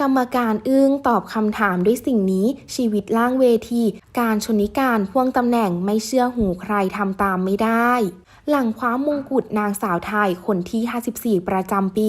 กรรมการอึ้งตอบคำถามด้วยสิ่งนี้ชีวิตล่างเวที การชนิการพ่วงตำแหน่งไม่เชื่อหูใครทำตามไม่ได้ หลังคว้ามงกุฎนางสาวไทยคนที่ 54 ประจำปี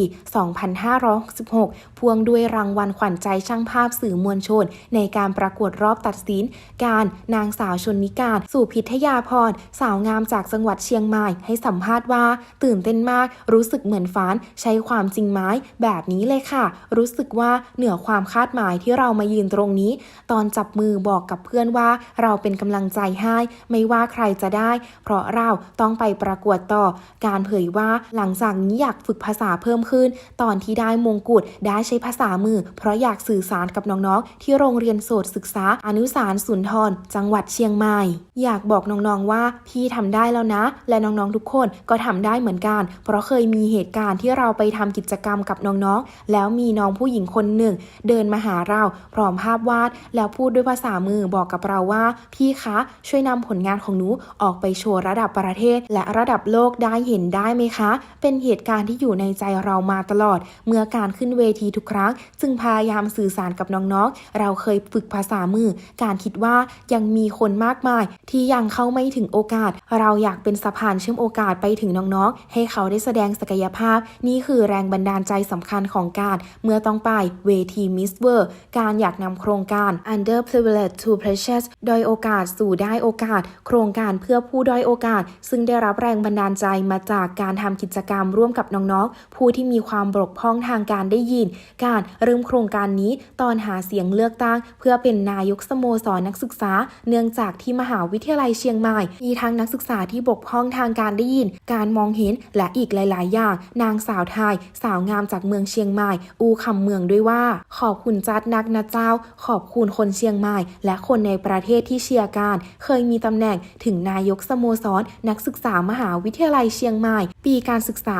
2566พวงด้วยรางวัลขวัญใจช่างภาพสื่อมวลชน ในการประกวดรอบตัดสิน การนางสาวชนนิการ สู่พิทยาพร สาวงามจากจังหวัดเชียงใหม่ ให้สัมภาษณ์ว่า ตื่นเต้นมาก รู้สึกเหมือนฝัน ใช้ความจริงไหมแบบนี้เลยค่ะ รู้สึกว่าเหนือความคาดหมายที่เรามายืนตรงนี้ ตอนจับมือบอกกับเพื่อนว่า เราเป็นกำลังใจให้ ไม่ว่าใครจะได้ เพราะเราต้องไปประกวดต่อ การเผยว่าหลังจากนี้อยากฝึกภาษาเพิ่มขึ้น ตอนที่ได้มงกุฎได้ใช้ภาษามือ เพราะอยากสื่อสารกับน้องๆ ที่โรงเรียนโสตศึกษาอนุสารสุนทร จังหวัดเชียงใหม่ อยากบอกน้องๆว่าพี่ทำได้แล้วนะ และน้องๆทุกคนก็ทำได้เหมือนกัน เพราะเคยมีเหตุการณ์ที่เราไปทำกิจกรรมกับน้องๆ แล้วมีน้องผู้หญิงคนหนึ่ง เดินมาหาเรา พร้อมภาพวาด แล้วพูดด้วยภาษามือบอกกับเราว่า พี่คะ ช่วยนำผลงานของหนูออกไปโชว์ระดับประเทศและระดับโลกได้เห็นได้ไหมคะ เป็นเหตุการณ์ที่อยู่ในใจเรามาตลอด เมื่อการขึ้นเวทีทุกครั้ง จึงพยายามสื่อสารกับน้องๆ เราเคยฝึกภาษามือ การคิดว่ายังมีคนมากมาย ที่ยังเข้าไม่ถึงโอกาส เราอยากเป็นสะพานเชื่อมโอกาสไปถึงน้องๆ ให้เขาได้แสดงศักยภาพ นี่คือแรงบันดาลใจสำคัญของการเมื่อต้องไปเวทีมิสเวอร์การอยากนำโครงการ Underprivileged to Precious โดยโอกาสสู่ได้โอกาส โครงการเพื่อผู้ด้อยโอกาส ซึ่งได้รับแรงบันดาลใจมาจากการทำกิจกรรมร่วมกับน้องๆ ผู้ที่มีความบกพร่องทางการได้ยิน การเริ่มโครงการนี้ตอนหาเสียงเลือกตั้ง เพื่อเป็นนายกสโมสรนักศึกษา เนื่องจากที่มหาวิทยาลัยเชียงใหม่ มีทั้งนักศึกษาที่บกพร่องทางการได้ยิน การมองเห็นและอีกหลาย ๆ อย่าง นางสาวไทย สาวงามจากเมืองเชียงใหม่ อูคำเมืองด้วยว่า ขอบคุณจัดนักนะเจ้า ขอบคุณคนเชียงใหม่ และคนในประเทศที่เชียร์การ เคยมีตำแหน่งถึงนายกสโมสรนักศึกษามหาวิทยาลัยเชียงใหม่ ปีการศึกษา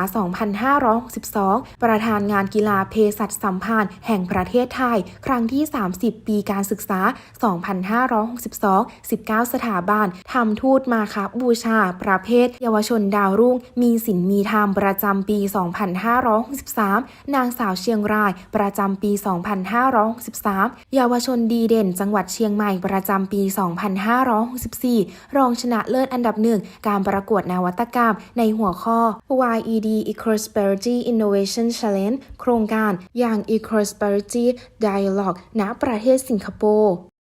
2562 ประธานงานกีฬาเภสัชสัมพันธ์แห่งประเทศไทย ครั้งที่ 30 ปีการศึกษา 2562 19 สถาบันทำทูตมาคบบูชา ประเภท เยาวชนดาวรุ่ง มีศีลมีธรรมประจำปี 2563 นางสาวเชียงราย ประจำปี 2563 เยาวชนดีเด่น จังหวัดเชียงใหม่ประจำปี 2564 รองชนะเลิศอันดับหนึ่งการประกวดนาววัตกรรม ในหัวข้อ YED Ecosperity Innovation Challenge โครงการอย่าง Ecosperity Dialogue ณ ประเทศสิงคโปร์